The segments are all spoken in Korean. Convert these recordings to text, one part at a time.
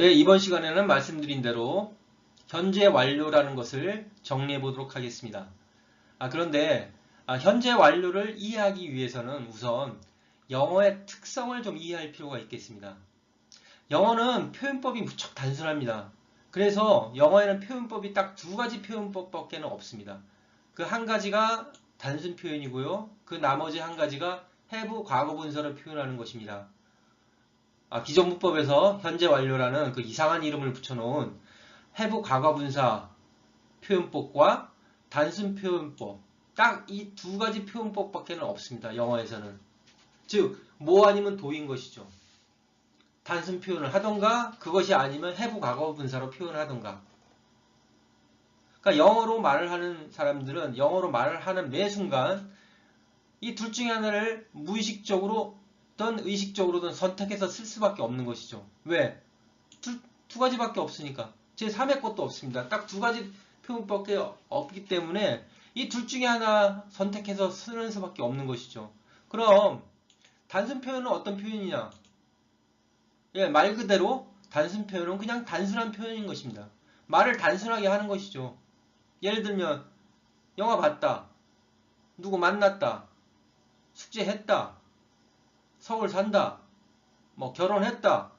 예, 이번 시간에는 말씀드린 대로 현재 완료라는 것을 정리해 보도록 하겠습니다. 아, 그런데 아, 현재 완료를 이해하기 위해서는 우선 영어의 특성을 좀 이해할 필요가 있겠습니다. 영어는 표현법이 무척 단순합니다. 그래서 영어에는 표현법이 딱 두 가지 표현법밖에 없습니다. 그 한 가지가 단순 표현이고요. 그 나머지 한 가지가 have 과거 분사를 표현하는 것입니다. 아, 기존문법에서 현재 완료라는 그 이상한 이름을 붙여놓은 have 과거 분사 표현법과 단순 표현법 딱 이 두 가지 표현법밖에 없습니다. 영어에서는 즉 뭐 아니면 도인 것이죠. 단순 표현을 하던가 그것이 아니면 have 과거 분사로 표현하던가 그러니까 영어로 말을 하는 사람들은 영어로 말을 하는 매 순간 이 둘 중에 하나를 무의식적으로 든 의식적으로든 선택해서 쓸 수밖에 없는 것이죠. 왜? 두, 두 가지밖에 없으니까. 제 3의 것도 없습니다. 딱 두 가지 표현밖에 없기 때문에 이 둘 중에 하나 선택해서 쓰는 수밖에 없는 것이죠. 그럼 단순 표현은 어떤 표현이냐? 예, 말 그대로 단순 표현은 그냥 단순한 표현인 것입니다. 말을 단순하게 하는 것이죠. 예를 들면 영화 봤다. 누구 만났다. 숙제했다. 서울 산다. 뭐 결혼했다.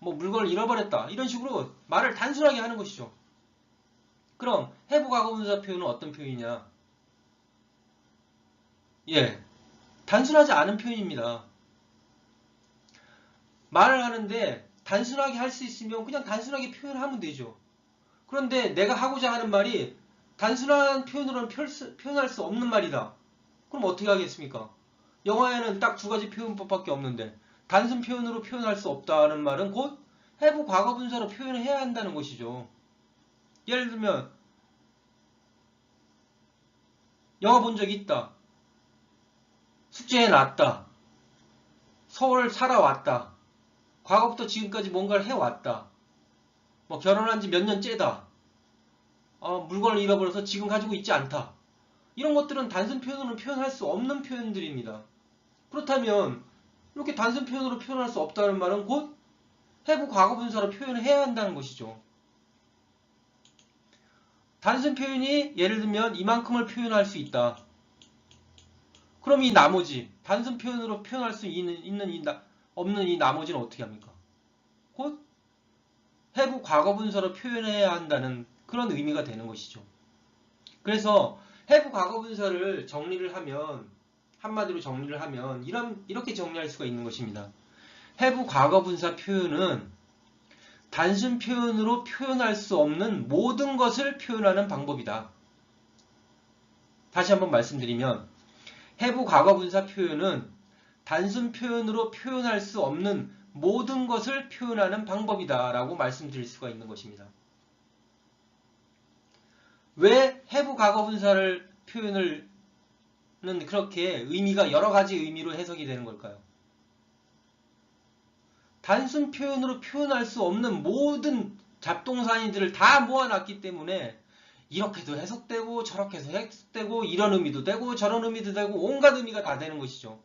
뭐 물건을 잃어버렸다. 이런 식으로 말을 단순하게 하는 것이죠. 그럼 해부 과거 분사 표현은 어떤 표현이냐? 예. 단순하지 않은 표현입니다. 말을 하는데 단순하게 할 수 있으면 그냥 단순하게 표현하면 되죠. 그런데 내가 하고자 하는 말이 단순한 표현으로는 표현할 수 없는 말이다. 그럼 어떻게 하겠습니까? 영어에는 딱 두 가지 표현법밖에 없는데 단순 표현으로 표현할 수 없다는 말은 곧 해부 과거 분사로 표현을 해야 한다는 것이죠. 예를 들면 영화 본 적이 있다. 숙제해 놨다. 서울 살아왔다. 과거부터 지금까지 뭔가를 해왔다. 뭐 결혼한 지 몇 년째다. 어, 물건을 잃어버려서 지금 가지고 있지 않다. 이런 것들은 단순 표현으로 표현할 수 없는 표현들입니다. 그렇다면 이렇게 단순 표현으로 표현할 수 없다는 말은 곧 해부 과거 분사로 표현을 해야 한다는 것이죠. 단순 표현이 예를 들면 이만큼을 표현할 수 있다. 그럼 이 나머지 단순 표현으로 표현할 수 있는, 있는 이 나, 없는 이 나머지는 어떻게 합니까? 곧 해부 과거 분사로 표현해야 한다는 그런 의미가 되는 것이죠. 그래서 have 과거 분사를 정리를 하면 한마디로 정리를 하면 이런 이렇게 정리할 수가 있는 것입니다. have 과거 분사 표현은 단순 표현으로 표현할 수 없는 모든 것을 표현하는 방법이다. 다시 한번 말씀드리면 have 과거 분사 표현은 단순 표현으로 표현할 수 없는 모든 것을 표현하는 방법이다 라고 말씀드릴 수가 있는 것입니다. 왜 해부 과거 분사를 표현을 는 그렇게 의미가 여러 가지 의미로 해석이 되는 걸까요? 단순 표현으로 표현할 수 없는 모든 잡동사니들을 다 모아놨기 때문에 이렇게도 해석되고 저렇게도 해석되고 이런 의미도 되고 저런 의미도 되고 온갖 의미가 다 되는 것이죠.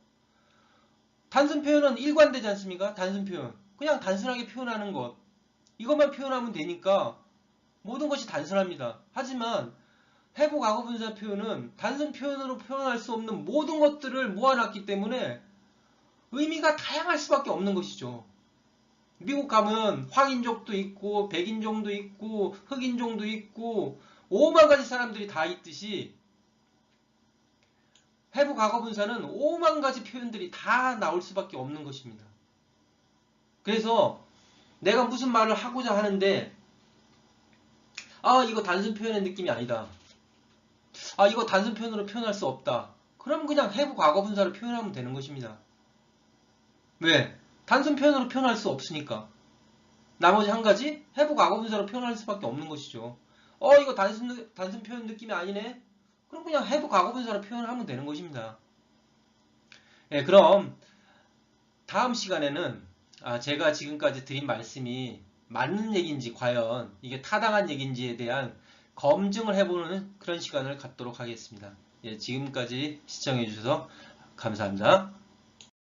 단순 표현은 일관되지 않습니까? 단순 표현. 그냥 단순하게 표현하는 것. 이것만 표현하면 되니까 모든 것이 단순합니다. 하지만 해부 과거 분사 표현은 단순 표현으로 표현할 수 없는 모든 것들을 모아놨기 때문에 의미가 다양할 수밖에 없는 것이죠. 미국 가면 황인족도 있고 백인종도 있고 흑인종도 있고 오만 가지 사람들이 다 있듯이 해부 과거 분사는 오만 가지 표현들이 다 나올 수밖에 없는 것입니다. 그래서 내가 무슨 말을 하고자 하는데 아 이거 단순 표현의 느낌이 아니다. 아 이거 단순 표현으로 표현할 수 없다. 그럼 그냥 해부 과거 분사를 표현하면 되는 것입니다. 왜? 단순 표현으로 표현할 수 없으니까. 나머지 한 가지 해부 과거 분사로 표현할 수밖에 없는 것이죠. 어 이거 단순 단순 표현 느낌이 아니네. 그럼 그냥 해부 과거 분사로 표현하면 되는 것입니다. 예, 그럼 다음 시간에는 아, 제가 지금까지 드린 말씀이 맞는 얘기인지 과연 이게 타당한 얘기인지에 대한 검증을 해보는 그런 시간을 갖도록 하겠습니다. 예, 지금까지 시청해 주셔서 감사합니다.